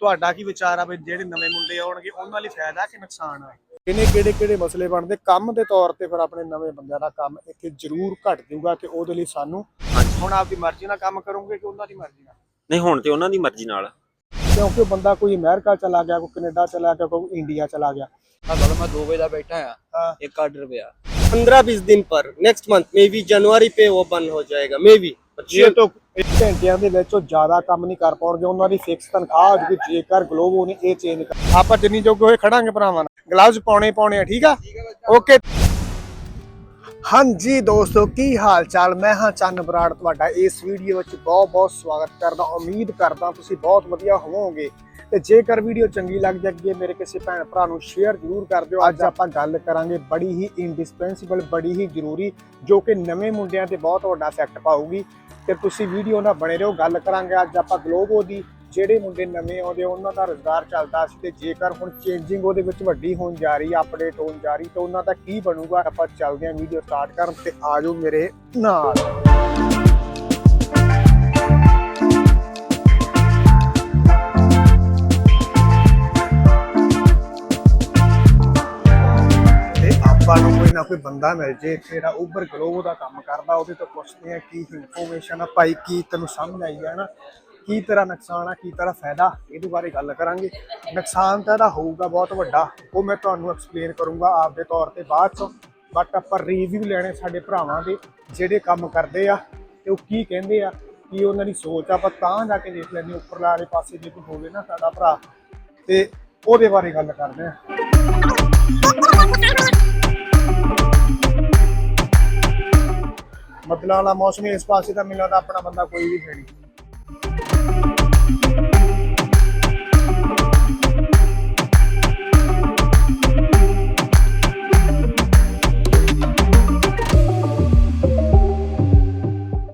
ਤੁਹਾਡਾ ਕੀ ਵਿਚਾਰ ਆ ਵੀ ਜਿਹੜੇ ਨਵੇਂ ਮੁੰਡੇ ਆਉਣਗੇ ਉਹਨਾਂ ਲਈ ਫਾਇਦਾ ਕਿ ਨੁਕਸਾਨ ਆ ਇਹਨੇ ਕਿਹੜੇ ਕਿਹੜੇ ਮਸਲੇ ਬਣਦੇ ਕੰਮ ਦੇ ਤੌਰ ਤੇ ਫਿਰ ਆਪਣੇ ਨਵੇਂ ਬੰਦਿਆਂ ਦਾ ਕੰਮ ਇੱਥੇ ਜ਼ਰੂਰ ਘਟ ਜਾਊਗਾ ਕਿ ਉਹਦੇ ਲਈ ਸਾਨੂੰ ਹੁਣ ਆਪਦੀ ਮਰਜ਼ੀ ਨਾਲ ਕੰਮ ਕਰੋਗੇ ਕਿ ਉਹਨਾਂ ਦੀ ਮਰਜ਼ੀ ਨਾਲ ਨਹੀਂ ਹੁਣ ਤੇ ਉਹਨਾਂ ਦੀ ਮਰਜ਼ੀ ਨਾਲ ਕਿਉਂਕਿ ਬੰਦਾ ਕੋਈ ਅਮਰੀਕਾ ਚਲਾ ਗਿਆ ਕੋਈ ਕੈਨੇਡਾ ਚਲਾ ਗਿਆ ਕੋਈ ਇੰਡੀਆ ਚਲਾ ਗਿਆ चलो मैं दो बजे तक बैठा है हाँ। एक ऑर्डर पे आ पंद्रह बीस दिन पर नेक्स्ट मंथ मे बी जनवरी पे वो बंद हो जाएगा मे बी ਜੇ ਤੋਂ ਇੱਕ ਘੰਟਿਆਂ ਦੇ ਵਿੱਚ ਉਹ ਜ਼ਿਆਦਾ ਕੰਮ ਨਹੀਂ ਕਰ ਪਾਉਣਗੇ ਉਹਨਾਂ ਦੀ ਫਿਕਸ ਤਨਖਾਹ ਹੋ ਜੂਗੀ ਜੇਕਰ ਗਲੋਬੋ ਨੇ ਇਹ ਚੇਂਜ ਕਰ ਆਪਾਂ ਜਿੰਨੀ ਜੋਗੇ ਹੋਏ ਖੜਾਂਗੇ ਭਰਾਵਾਂ ਨਾਲ। ਗਲਵਜ਼ ਪਾਉਣੇ ਪਾਉਣੇ ਆ ਠੀਕ ਆ? ਓਕੇ ਹਾਂਜੀ ਦੋਸਤੋ ਕੀ ਹਾਲ ਚਾਲ ਮੈਂ ਹਾਂ ਚੰਨ ਬਰਾੜ ਤੁਹਾਡਾ ਇਸ ਵੀਡੀਓ ਵਿੱਚ ਬਹੁਤ ਬਹੁਤ ਸਵਾਗਤ ਕਰਦਾ ਉਮੀਦ ਕਰਦਾ ਤੁਸੀਂ ਬਹੁਤ ਵਧੀਆ ਹੋਵੋਗੇ। ਤੇ ਜੇਕਰ ਵੀਡੀਓ ਚੰਗੀ ਲੱਗ ਜਾਏ ਮੇਰੇ ਕਿਸੇ ਭੈਣ ਭਰਾ ਨੂੰ ਸ਼ੇਅਰ ਜ਼ਰੂਰ ਕਰ ਦਿਓ। ਅੱਜ ਆਪਾਂ ਗੱਲ ਕਰਾਂਗੇ ਬੜੀ ਹੀ ਇੰਡਿਸਪੈਂਸਿਬਲ ਬੜੀ ਹੀ ਜ਼ਰੂਰੀ ਜੋ ਕਿ ਨਵੇਂ ਮੁੰਡਿਆਂ ਤੇ ਬਹੁਤ ਵੱਡਾ ਇਫੈਕਟ ਪਾਊਗੀ। ਤੇ ਤੁਸੀਂ ਵੀਡੀਓ ਨਾਲ ਬਣੇ ਰਹੋ, ਗੱਲ ਕਰਾਂਗੇ ਅੱਜ ਆਪਾਂ ਗਲੋਬੋ ਦੀ, ਜਿਹੜੇ ਮੁੰਡੇ ਨਵੇਂ ਆਉਂਦੇ ਉਹਨਾਂ ਦਾ ਰੋਜ਼ਗਾਰ ਚੱਲਦਾ ਸੀ ਤੇ ਜੇਕਰ ਹੁਣ ਚੇਂਜਿੰਗ ਉਹਦੇ ਵਿੱਚ ਵੱਡੀ ਹੋਣ ਜਾ ਰਹੀ ਅਪਡੇਟ ਹੋਣ ਜਾ ਰਹੀ, ਤਾਂ ਉਹਨਾਂ ਦਾ ਕੀ ਬਣੂਗਾ? ਆਪਾਂ ਚੱਲਦੇ ਹਾਂ ਵੀਡੀਓ ਸਟਾਰਟ ਕਰਨ ਤੇ ਆਜੋ ਮੇਰੇ ਨਾਲ। ਕੋਈ ਨਾ ਕੋਈ ਬੰਦਾ ਮਿਲ ਜੇ ਜਿਹੜਾ ਉਬਰ ਗਲੋਬੋ ਦਾ ਕੰਮ ਕਰਦਾ, ਉਹਦੇ ਤੋਂ ਪੁੱਛਦੇ ਆ ਕੀ ਇਨਫੋਰਮੇਸ਼ਨ ਆ, ਭਾਈ ਕੀ ਤੈਨੂੰ ਸਮਝ ਆਈ ਹੈ ਨਾ? ਕੀ ਤੇਰਾ ਨੁਕਸਾਨ ਆ, ਕੀ ਤੇਰਾ ਫਾਇਦਾ? ਇਹਦੇ ਬਾਰੇ ਗੱਲ ਕਰਾਂਗੇ। ਨੁਕਸਾਨ ਤਾਂ ਇਹਦਾ ਹੋਊਗਾ, ਬਹੁਤ ਵੱਡਾ। ਉਹ ਮੈਂ ਤੁਹਾਨੂੰ ਐਕਸਪਲੇਨ ਕਰੂੰਗਾ ਆਪਦੇ ਤੌਰ ਤੇ ਬਾਅਦ ਚ। ਬਟ ਆਪਾਂ ਰਿਵਿਊ ਲੈਣੇ ਸਾਡੇ ਭਰਾਵਾਂ ਦੇ, ਜਿਹੜੇ ਕੰਮ ਕਰਦੇ ਆ, ਤੇ ਉਹ ਕੀ ਕਹਿੰਦੇ ਆ, ਕੀ ਉਹਨਾਂ ਦੀ ਸੋਚ ਆਪਾਂ ਤਾਂ ਜਾ ਕੇ ਦੇਖ ਲੈਂਦੇ ਹਾਂ ਉੱਪਰਲੇ ਵਾਲੇ ਪਾਸੇ ਜੇ ਕੋਈ ਹੋਵੇ ਨਾ ਸਾਡਾ ਭਰਾ। ਤੇ ਉਹਦੇ ਬਾਰੇ ਗੱਲ ਕਰਦੇ ਆ। ਬੱਦਲਾਂ ਵਾਲਾ ਮੌਸਮ ਇਸ ਪਾਸੇ ਤਾਂ ਮੈਨੂੰ ਲੱਗਦਾ ਆਪਣਾ ਬੰਦਾ ਕੋਈ ਵੀ ਹੈ ਨਹੀਂ।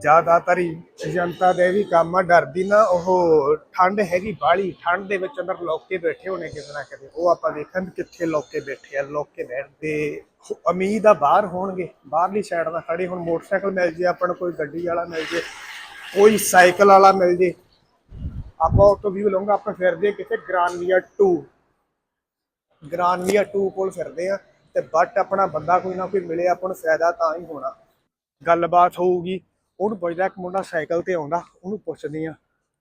ਜ਼ਿਆਦਾਤਰ ਹੀ ਜਨਤਾ ਦੇ ਵੀ ਕੰਮ ਆ, ਡਰਦੀ ਨਾ, ਉਹ ਠੰਡ ਹੈਗੀ ਬਾਹਲੀ, ਠੰਡ ਦੇ ਵਿੱਚ ਅੰਦਰ ਲੋਕੇ ਬੈਠੇ ਹੋਣੇ ਕਿਤੇ ਨਾ ਕਿਤੇ। ਉਹ ਆਪਾਂ ਦੇਖਣ ਵੀ ਕਿੱਥੇ ਲੋਕੇ ਬੈਠੇ ਆ, ਲੋਕੇ ਬੈਠਦੇ ਉਮੀਦ ਆ ਬਾਹਰ ਹੋਣਗੇ, ਬਾਹਰਲੀ ਸਾਈਡ ਦਾ ਖੜੇ ਹੁਣ, ਮੋਟਰਸਾਈਕਲ ਮਿਲ ਜੇ, ਆਪਾਂ ਨੂੰ ਕੋਈ ਗੱਡੀ ਵਾਲਾ ਮਿਲ ਜੇ, ਕੋਈ ਸਾਈਕਲ ਵਾਲਾ ਮਿਲ ਜੇ। ਆਪਾਂ ਉਹ ਤੋਂ ਵੀ ਲਵਾਂਗਾ ਆਪਾਂ ਫਿਰਦੇ ਕਿਤੇ ਗ੍ਰਾਨਵੀਆ 2 ਗ੍ਰਾਨਵੀਆ 2 ਕੋਲ ਫਿਰਦੇ ਆ, ਤੇ ਬਟ ਆਪਣਾ ਬੰਦਾ ਕੋਈ ਨਾ ਕੋਈ ਮਿਲੇ, ਆਪਾਂ ਨੂੰ ਫਾਇਦਾ ਤਾਂ ਹੀ ਹੋਣਾ। ਗੱਲਬਾਤ ਹੋਊਗੀ। ਉਹਨੂੰ ਪੁੱਛਦਾ ਇੱਕ ਮੁੰਡਾ ਸਾਈਕਲ ਤੇ ਆਉਂਦਾ ਉਹਨੂੰ ਪੁੱਛਦੀ ਆ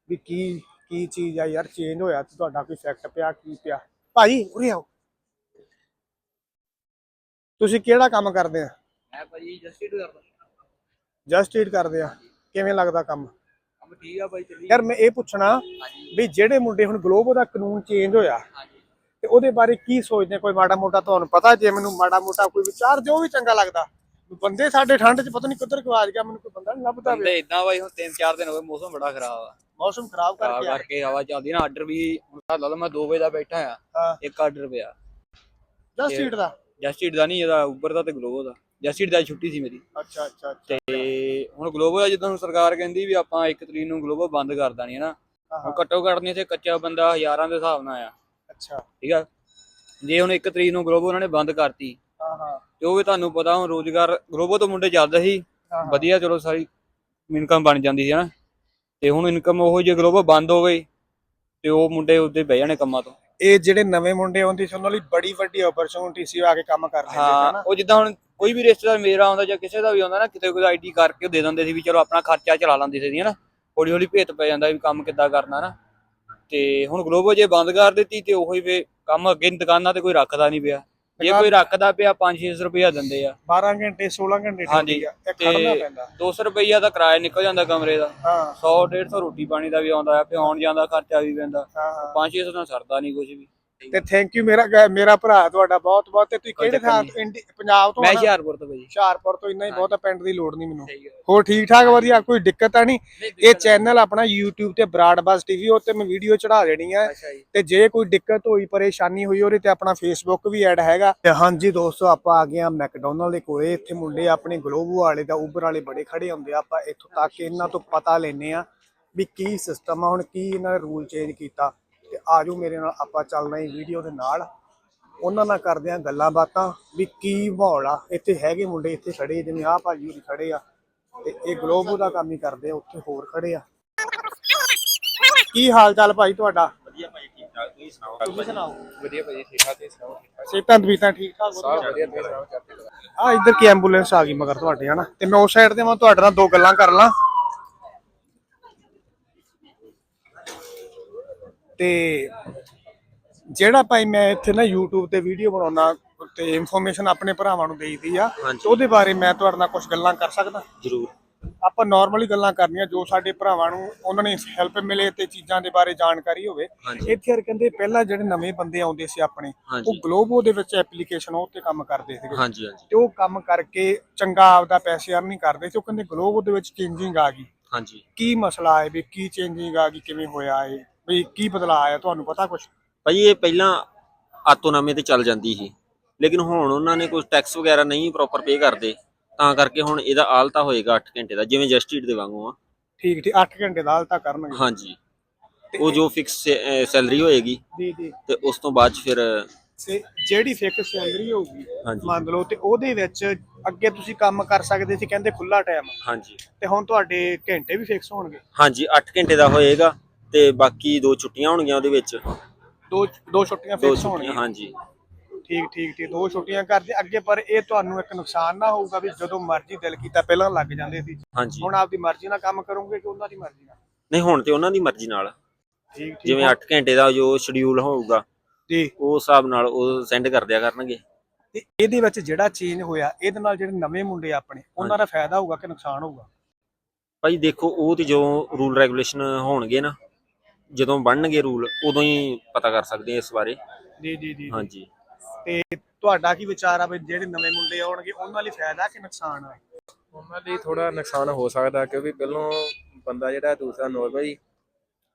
ਵੀ ਕੀ ਕੀ ਚੀਜ਼ ਆ ਯਾਰ ਚੇਂਜ ਹੋਇਆ ਤੁਹਾਡਾ ਕੋਈ ਇਫੈਕਟ ਪਿਆ ਕੀ ਪਿਆ? ਭਾਈ ਉਰੇ ਆਓ। ਤੁਸੀਂ ਕਿਹੜਾ ਕੰਮ ਕਰਦੇ ਆ? ਜਸਟ ਈਟ ਕਰਦੇ। ਆ। ਕਿਵੇਂ ਲੱਗਦਾ ਕੰਮ? ਯਾਰ ਮੈਂ ਇਹ ਪੁੱਛਣਾ ਵੀ ਜਿਹੜੇ ਮੁੰਡੇ ਹੁਣ ਗਲੋਬ ਦਾ ਕਾਨੂੰਨ ਚੇਂਜ ਹੋਇਆ ਤੇ ਉਹਦੇ ਬਾਰੇ ਕੀ ਸੋਚਦੇ ਕੋਈ ਮਾੜਾ ਮੋਟਾ ਤੁਹਾਨੂੰ ਪਤਾ? ਜੇ ਮੈਨੂੰ ਮਾੜਾ ਮੋਟਾ ਕੋਈ ਵਿਚਾਰ ਜੋ ਵੀ ਚੰਗਾ ਲੱਗਦਾ। ਬੰਦੇ ਸਾਡੇ ਠੰਡ 'ਚ ਪਤਾ ਨਹੀਂ ਕਿੱਧਰ ਗਵਾਚ ਗਿਆ ਮੈਨੂੰ ਕੋਈ ਬੰਦਾ ਨਹੀਂ ਲੱਭਦਾ ਪਿਆ। ਤੇ ਬਾਈ ਹੁਣ 3-4 ਦਿਨ ਹੋ ਗਏ ਮੌਸਮ ਬੜਾ ਖਰਾਬ ਆ। ਮੌਸਮ ਖਰਾਬ ਕਰਕੇ ਆ। ਕਰਕੇ ਹਵਾ ਚੱਲਦੀ ਨਾ ਆਰਡਰ ਵੀ ਹੁਣ ਤਾਂ ਲਾ ਲਓ ਮੈਂ 2 ਵਜੇ ਦਾ ਬੈਠਾ ਆ ਇੱਕ ਆਰਡਰ ਪਿਆ। ਦਸ ਸੀਟ ਦਾ? ਜਸਟਿਡ ਦਾ ਨਹੀਂ ਇਹਦਾ ਉਬਰ ਦਾ ਤੇ ਗਲੋਬੋ ਦਾ। ਜਸਟਿਡ ਦਾ ਛੁੱਟੀ ਸੀ ਮੇਰੀ। ਅੱਛਾ ਅੱਛਾ ਤੇ ਹੁਣ ਗਲੋਬੋ ਦਾ ਜਿੱਦਾਂ ਸਰਕਾਰ ਕਹਿੰਦੀ ਵੀ ਆਪਾਂ 1 ਤਰੀਕ ਨੂੰ ਗਲੋਬੋ ਬੰਦ ਕਰ ਦੇਣੀ ਹੈ ਨਾ। ਹੁਣ ਹਾਂ, ਘੱਟੋ ਘੱਟ ਨਹੀਂ ਇੱਥੇ ਕੱਚਾ ਬੰਦਾ ਹਜ਼ਾਰਾਂ ਦੇ ਹਿਸਾਬ ਨਾਲ ਆ। ਅੱਛਾ। ਠੀਕ ਆ? ਜੇ ਹੁਣ 1 ਤਰੀਕ ਨੂੰ ਗਲੋਬੋ ਉਹਨਾਂ ਨੇ ਬੰਦ ਕਰਤੀ ਹਾਂ ਤੇ ਉਹ ਵੀ ਤੁਹਾਨੂੰ ਪਤਾ ਹੁਣ ਰੋਜ਼ਗਾਰ ਗਲੋਬੋ ਤੋਂ ਮੁੰਡੇ ਚੱਲਦੇ ਸੀ। ਵਧੀਆ ਚਲੋ ਸਾਰੀ ਇਨਕਮ ਬਣ ਜਾਂਦੀ ਸੀ ਹਨਾ। ਤੇ ਹੁਣ ਇਨਕਮ ਉਹ ਜੇ ਗਲੋਬਲ ਬੰਦ ਹੋ ਗਈ ਤੇ ਉਹ ਮੁੰਡੇ ਉੱਤੇ ਬਹਿ ਜਾਣੇ ਕੰਮਾਂ ਤੋਂ। ਇਹ ਜਿਹੜੇ ਨਵੇਂ ਮੁੰਡੇ ਆਉਂਦੇ ਸੀ ਉਹਨਾਂ ਲਈ ਬੜੀ ਵੱਡੀ ਓਪਰਚੁਨਿਟੀ ਸੀ ਆ ਕੇ ਕੰਮ ਕਰ ਲੈਂਦੇ ਹਾਂ ਹਨਾ। ਉਹ ਜਿੱਦਾਂ ਹੁਣ ਕੋਈ ਵੀ ਰਿਸ਼ਤੇਦਾਰ ਮੇਰਾ ਆਉਂਦਾ ਜਾਂ ਕਿਸੇ ਦਾ ਵੀ ਆਉਂਦਾ ਨਾ ਕਿਤੇ ਕੋਈ ਆਈਡੀ ਕਰਕੇ ਦੇ ਦਿੰਦੇ ਸੀ ਵੀ ਚਲੋ ਆਪਣਾ ਖਰਚਾ ਚਲਾ ਲੈਂਦੇ ਸੀ ਹਨਾ। ਹੌਲੀ ਹੌਲੀ ਭੇਤ ਪੈ ਜਾਂਦਾ ਵੀ ਕੰਮ ਕਿੱਦਾਂ ਕਰਨਾ ਨਾ ਤੇ ਹੁਣ ਗਲੋਬਲ ਜੇ ਬੰਦ ਕਰ ਦਿੱਤੀ ਤੇ ਉਹੀ ਵੇ ਕੰਮ ਅੱਗੇ ਦੁਕਾਨਾਂ ਤੇ ਕੋਈ ਰੱਖਦਾ ਨਹੀਂ ਪਿਆ। ਜੇ ਕੋਈ ਰੱਖਦਾ ਪਿਆ 5-600 ਰੁਪਇਆ ਦਿੰਦੇ ਆ। 12 ਘੰਟੇ 16 ਘੰਟੇ ਹਾਂਜੀ, ਤੇ ਖੜਨਾ ਪੈਂਦਾ। 200 ਰੁਪਈਆ ਦਾ ਕਿਰਾਇਆ ਨਿਕਲ ਜਾਂਦਾ ਕਮਰੇ ਦਾ। ਹਾਂ। 100 150 ਰੋਟੀ ਪਾਣੀ ਦਾ ਵੀ ਆਉਂਦਾ ਆ ਫਿਰ ਆਉਣ ਜਾਣ ਦਾ ਖਰਚਾ ਵੀ ਪੈਂਦਾ। ਹਾਂ ਹਾਂ। 5-600 ਨਾਲ ਸਰਦਾ ਨਹੀਂ ਕੁਝ ਵੀ। ਤੇ ਥੈਂਕ ਯੂ ਮੇਰਾ ਗ- ਮੇਰਾ ਭਰਾ ਤੁਹਾਡਾ ਬਹੁਤ ਬਹੁਤ ਤੇ ਤੁਸੀਂ ਕੋਈ ਕਿਹੜੇ ਥਾਂ ਨਹੀਂ। ਤੋਂ ਇੰਡੀ- ਪੰਜਾਬ ਤੋਂ ਮੈਂ? ਹੁਸ਼ਿਆਰਪੁਰ ਤੋਂ ਭਾਈ ਹੁਸ਼ਿਆਰਪੁਰ ਤੋਂ ਇੰਨਾ ਹੀ ਬਹੁਤ ਆ, ਪਿੰਡ ਦੀ ਲੋੜ ਨਹੀਂ ਮੈਨੂੰ। ਸਹੀ ਹੋਰ ਠੀਕ ਠਾਕ ਵਧੀਆ ਕੋਈ ਦਿੱਕਤ ਤਾਂ ਨਹੀਂ? ਇਹ ਚੈਨਲ ਆਪਣਾ YouTube ਤੇ ਬਰਾਡਬਾਸ ਟੀਵੀ ਉੱਤੇ ਮੈਂ ਵੀਡੀਓ ਚੜਾ ਦੇਣੀ ਆ। ਅੱਛਾ ਜੀ। ਤੇ ਜੇ ਕੋਈ ਦਿੱਕਤ ਹੋਈ ਪਰੇਸ਼ਾਨੀ ਹੋਈ ਉਹਦੇ ਤੇ ਆਪਣਾ ਫੇਸਬੁੱਕ ਵੀ ਐਡ ਹੈਗਾ। ਤੇ ਹਾਂਜੀ ਦੋਸਤੋ ਆਪਾਂ ਆ ਗਏ ਆ ਮੈਕਡੋਨਲਡ ਦੇ ਕੋਲੇ। ਇੱਥੇ ਮੁੰਡੇ ਆਪਣੇ ਗਲੋਬੋ ਵਾਲੇ ਦਾ ਉਬਰ ਵਾਲੇ ਬੜੇ ਖੜੇ ਹੁੰਦੇ ਆ। ਆਪਾਂ ਇੱਥੋਂ ਤੱਕ ਇਹਨਾਂ ਤੋਂ ਪਤਾ ਲੈਨੇ ਆ ਵੀ ਕੀ ਸਿਸਟਮ ਆ ਹੁਣ ਕੀ ਇਹਨਾਂ ਨੇ ਰੂਲ ਚੇਂਜ ਕੀਤਾ। ਆਜੋ ਮੇਰੇ ਨਾਲ ਆਪਾਂ ਚੱਲਣਾ ਹੀ ਵੀਡੀਓ ਦੇ ਨਾਲ। ਉਹਨਾਂ ਨਾਲ ਕਰਦੇ ਆ ਗੱਲਾਂ ਬਾਤਾਂ ਵੀ ਕੀ ਮਾਹੌਲ ਆ। ਇੱਥੇ ਹੈਗੇ ਮੁੰਡੇ ਇੱਥੇ ਖੜੇ ਜਿਵੇਂ ਆਹ ਭਾਜੀ ਹੋਰੀ ਖੜੇ ਆ ਤੇ ਇਹ ਗਲੋਬੋ ਦਾ ਕੰਮ ਹੀ ਕਰਦੇ ਆ ਉੱਥੇ ਹੋਰ ਖੜੇ ਆ। ਕੀ ਹਾਲ ਚਾਲ ਭਾਈ ਤੁਹਾਡਾ? ਵਧੀਆ ਭਾਈ ਕੀ ਤੁਸੀਂ ਸੁਣਾਓ? ਤੁਸੀਂ ਸੁਣਾਓ? ਵਧੀਆ ਭਾਜੀ ਠੀਕ ਠਾਕ ਤੁਸੀਂ ਸੁਣਾਓ? ਠੀਕ ਠਾਕ ਸਿਹਤਾਂ ਤਬੀਤਾਂ ਠੀਕ ਠਾਕ ਸਭ ਵਧੀਆ ਤੁਸੀਂ ਸੁਣਾਓ ਆ ਇੱਧਰ ਕੀ ਐਂਬੂਲੈਂਸ ਆ ਗਈ ਮਗਰ ਤੁਹਾਡੇ ਹਨਾ? ਤੇ ਮੈਂ ਉਸ ਸਾਈਡ ਤੇ ਮੈਂ ਤੁਹਾਡੇ ਨਾਲ ਦੋ ਗੱਲਾਂ ਕਰ ਲਾਂ। ਤੇ ਜਿਹੜਾ ਭਾਈ ਮੈਂ ਇੱਥੇ ਨਾ YouTube ਤੇ ਵੀਡੀਓ ਬਣਾਉਣਾ ਤੇ ਇਨਫੋਰਮੇਸ਼ਨ ਆਪਣੇ ਭਰਾਵਾਂ ਨੂੰ ਦੇਈਦੀ ਆ ਤੇ ਉਹਦੇ ਬਾਰੇ ਮੈਂ ਤੁਹਾਡੇ ਨਾਲ ਕੁਝ ਗੱਲਾਂ ਕਰ ਸਕਦਾ? ਜਰੂਰ। ਆਪਾਂ ਨਾਰਮਲੀ ਗੱਲਾਂ ਕਰਨੀਆਂ ਜੋ ਸਾਡੇ ਭਰਾਵਾਂ ਨੂੰ ਉਹਨਾਂ ਨੇ ਹੈਲਪ ਮਿਲੇ ਤੇ ਚੀਜ਼ਾਂ ਦੇ ਬਾਰੇ ਜਾਣਕਾਰੀ ਹੋਵੇ। ਇੱਥੇ ਯਾਰ ਕਹਿੰਦੇ ਪਹਿਲਾਂ ਜਿਹੜੇ ਨਵੇਂ ਬੰਦੇ ਆਉਂਦੇ ਸੀ ਆਪਣੇ। ਉਹ ਗਲੋਬੋ ਦੇ ਵਿੱਚ ਐਪਲੀਕੇਸ਼ਨ ਉਹ ਤੇ ਕੰਮ ਕਰਦੇ ਸੀਗੇ। ਹਾਂਜੀ ਹਾਂਜੀ। ਤੇ ਉਹ ਕੰਮ ਕਰਕੇ ਚੰਗਾ ਆਪਦਾ ਪੈਸੇ ਅਰਨਿੰਗ ਕਰਦੇ ਸੀ ਉਹ ਕਹਿੰਦੇ ਗਲੋਬੋ ਦੇ ਵਿੱਚ ਚੇਂਜਿੰਗ ਆ ਗਈ। ਹਾਂਜੀ। ਕੀ ਮਸਲਾ ਹੈ ਵੀ ਕੀ ਚੇਂਜਿੰਗ ਆ ਗਈ ਕਿਵੇਂ ਹੋਇਆ ਹੈ ਵੀ ਕੀ ਬਦਲਾਅ ਆਇਆ ਤੁਹਾਨੂੰ ਪਤਾ ਕੁਝ ਭਾਜੀ ਇਹ ਪਹਿਲਾਂ ਆਤੋਨਾਮੇ ਤੇ ਚੱਲ ਜਾਂਦੀ ਸੀ। ਲੇਕਿਨ ਹੁਣ ਉਹਨਾਂ ਨੇ ਕੁਝ ਟੈਕਸ ਵਗੈਰਾ ਨਹੀਂ ਪ੍ਰੋਪਰ ਪੇ ਕਰਦੇ। ਤਾਂ ਕਰਕੇ ਹੁਣ ਇਹਦਾ ਆਲਤਾ ਹੋਏਗਾ 8 ਘੰਟੇ ਦਾ ਜਿਵੇਂ ਜਸਟਿਟ ਦੇ ਵਾਂਗੂ ਆ। ਠੀਕ ਠੀਕ 8 ਘੰਟੇ ਦਾ ਹਾਲਤਾ ਕਰਨਗੇ। ਹਾਂਜੀ। ਉਹ ਜੋ ਫਿਕਸ ਸੈਲਰੀ ਹੋਏਗੀ ਜੀ ਜੀ। ਤੇ ਉਸ ਤੋਂ ਬਾਅਦ ਫਿਰ ਤੇ ਜਿਹੜੀ ਫਿਕਸ ਸੈਲਰੀ ਹੋਊਗੀ ਮੰਨ ਲਓ ਤੇ ਉਹਦੇ ਵਿੱਚ ਅੱਗੇ ਤੁਸੀਂ ਕੰਮ ਕਰ ਸਕਦੇ ਸੀ ਕਹਿੰਦੇ ਖੁੱਲਾ ਟਾਈਮ ਹਾਂਜੀ। ਤੇ ਹੁਣ ਤੁਹਾਡੇ ਘੰਟੇ ਵੀ ਫਿਕਸ ਹੋਣਗੇ। ਹਾਂਜੀ 8 ਘੰਟੇ ਦਾ ਹੋਏਗਾ। ਤੇ ਬਾਕੀ ਦੋ ਛੁੱਟੀਆਂ ਹੋਣਗੀਆਂ ਉਹਦੇ ਵਿੱਚ। ਦੋ ਦੋ ਛੁੱਟੀਆਂ ਦੋ ਫਿਕਸ ਛੁੱਟੀਆਂ ਹੋਣਗੀਆਂ? ਹਾਂਜੀ। ਠੀਕ ਠੀਕ ਠੀਕ ਦੋ ਛੁੱਟੀਆਂ ਕਰਦੇ ਅੱਗੇ ਪਰ ਇਹ ਤੁਹਾਨੂੰ ਇੱਕ ਨੁਕਸਾਨ ਨਾ ਹੋਊਗਾ ਵੀ ਜਦੋਂ ਮਰਜ਼ੀ ਦਿਲ ਕੀਤਾ ਪਹਿਲਾਂ ਲੱਗ ਜਾਂਦੇ ਸੀ। ਹਾਂਜੀ। ਹੁਣ ਆਪਦੀ ਮਰਜ਼ੀ ਨਾਲ ਕੰਮ ਕਰੋਗੇ ਕਿ ਉਹਨਾਂ ਦੀ ਮਰਜ਼ੀ ਨਾਲ? ਨਹੀਂ ਹੁਣ ਤੇ ਉਹਨਾਂ ਦੀ ਮਰਜ਼ੀ ਨਾਲ। ਠੀਕ ਠੀਕ। ਜਿਵੇਂ 8 ਘੰਟੇ ਦਾ ਜੋ ਸ਼ਡਿਊਲ ਹੋਊਗਾ ਜੀ। ਉਹ ਹਿਸਾਬ ਨਾਲ ਉਹ ਸੈਂਡ ਕਰ ਦਿਆ ਕਰਨਗੇ। ਤੇ ਇਹਦੇ ਵਿੱਚ ਜਿਹੜਾ ਚੇਂਜ ਹੋਇਆ ਇਹਦੇ ਨਾਲ ਜਿਹੜੇ ਨਵੇਂ ਮੁੰਡੇ ਆਪਣੇ ਉਹਨਾਂ ਦਾ ਫਾਇਦਾ ਹੋਊਗਾ ਕਿ ਨੁਕਸਾਨ ਹੋਊਗਾ? ਭਾਈ ਦੇਖੋ ਉਹ ਤੇ ਜੋ ਰੂਲ ਰੈਗੂਲੇਸ਼ਨ ਹੋਣਗੇ ਨਾ ਜਦੋਂ ਬਣਨਗੇ ਰੂਲ ਉਦੋਂ ਹੀ ਪਤਾ ਕਰ ਸਕਦੇ ਆ ਇਸ ਬਾਰੇ। ਜੀ ਜੀ ਜੀ ਹਾਂਜੀ। ਤੇ ਤੁਹਾਡਾ ਕੀ ਵਿਚਾਰ ਆ ਵੀ ਜਿਹੜੇ ਨਵੇਂ ਮੁੰਡੇ ਆਉਣਗੇ ਉਹਨਾਂ ਲਈ ਫਾਇਦਾ ਕਿ ਨੁਕਸਾਨ ਆ? ਉਹਨਾਂ ਲਈ ਥੋੜਾ ਨੁਕਸਾਨ ਹੋ ਸਕਦਾ ਕਿਉਂਕਿ ਪਹਿਲੋਂ ਬੰਦਾ ਜਿਹੜਾ ਦੂਸਰਾ ਨੋਰਮਲੀ